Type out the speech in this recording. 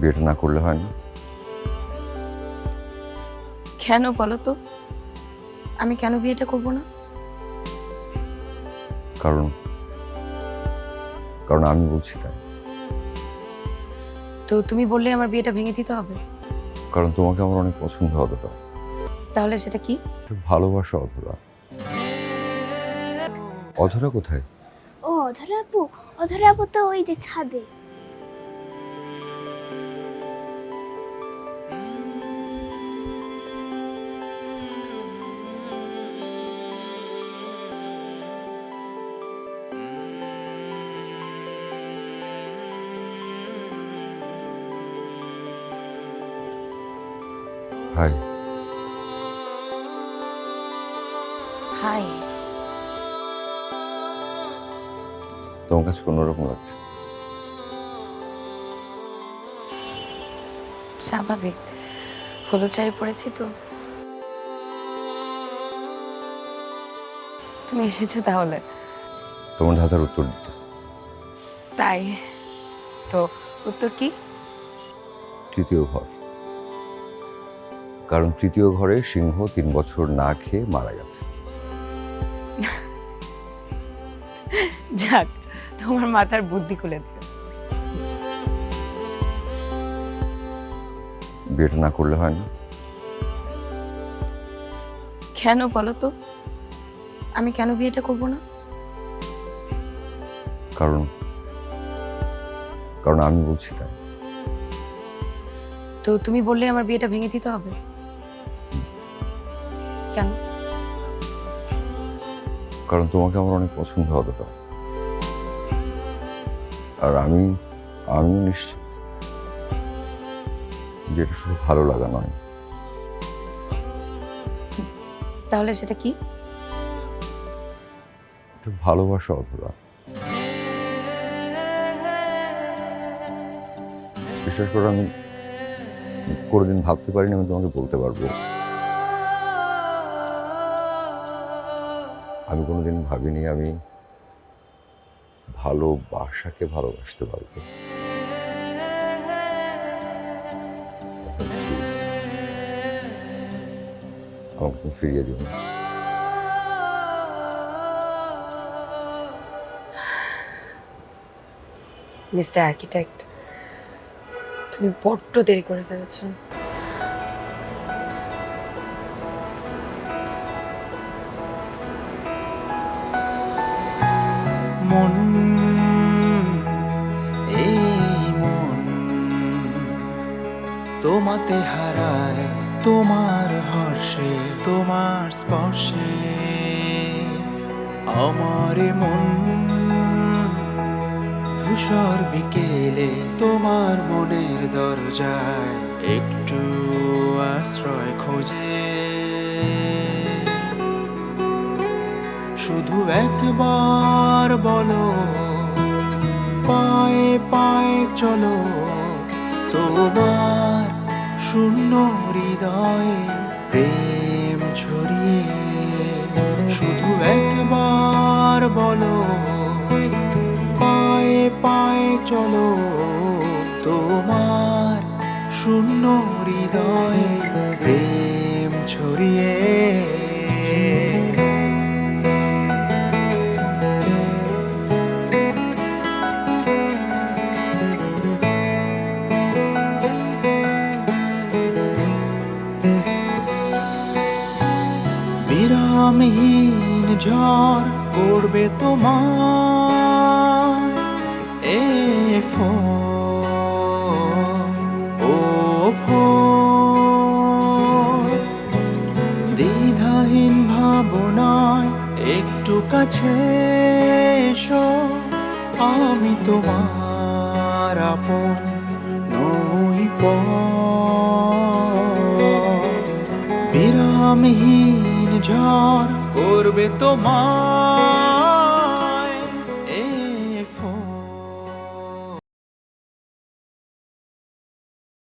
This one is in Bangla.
বিয়েটা না করলে হয় না কেন বলো তো? আমি কেন বিয়েটা করব না? কারণ কারণ আমি বলছি তাই। তো তুমি বললে আমার বিয়েটা ভেঙে দিতে হবে? কারণ তোমাকে আমার অনেক পছন্দ অতটা তাহলে সেটা কি? ভালোবাসা অধরা। অধরা কোথায়? ও অধরা আপু অধরা আপু তো ওই যে ছাদে। Hi hi. তোমার কাছে কোনোরকম লাগছে? স্বাভাবিক। হলুদ শাড়ি পরেছি তো। তুমি এসেছ তাহলে। তোমার ধাঁধার উত্তর দিতে। তাই? তো উত্তর কি? তৃতীয় ঘর। কারণ তৃতীয় ঘরে সিংহ তিন বছর না খেয়ে মারা গেছে। যাক তোমার মাথার বুদ্ধি খুলেছে। বিয়েটা না করলে হয় না। কেন বলো তো? আমি কেন বিয়েটা করব না? কারণ কারণ আমি বলছি তাই। তো তুমি বললে আমার বিয়েটা ভেঙে দিতে হবে? কেন? কারণ তোমাকে আমার অনেক পছন্দ অতটা আর আমি আমিও নিশ্চিত যেটা শুধু ভালো লাগা নয়। তাহলে সেটা কি? ভালোবাসা অধরা বিশেষ করে আমি কোনোদিন ভাবতে পারিনি আমি তোমাকে বলতে পারব। আমি কোনোদিন ভাবিনি আমি ভালোবাসাকে ভালোবাসতে পারব। আমাকে তুমি ফিরিয়ে দিও মিস্টার আর্কিটেক্ট, তুমি বড্ড দেরি করে ফেলেছো। তোমাতে হারায়, তোমার হর্ষে, তোমার স্পর্শে। আমার মন ধূসর বিকেলে তোমার মনের দরজায় একটু আশ্রয় খোঁজে। শুধু একবার বলো, পায়ে পায়ে চলো, তোমার শূন্য হৃদয়ে প্রেম ছড়িয়ে শুধু একবার বলো, পায়ে পায়ে চলো। তোমার শূন্য হৃদয়ে প্রেম ছড়িয়ে বিরামহীন ঝড় করবে তোমার এ ও। দ্বিধাহীন ভাবনায় একটু কাছে এসো, আমি তোমার আপন নই বিরামহীন ঝড় করবে তোমার।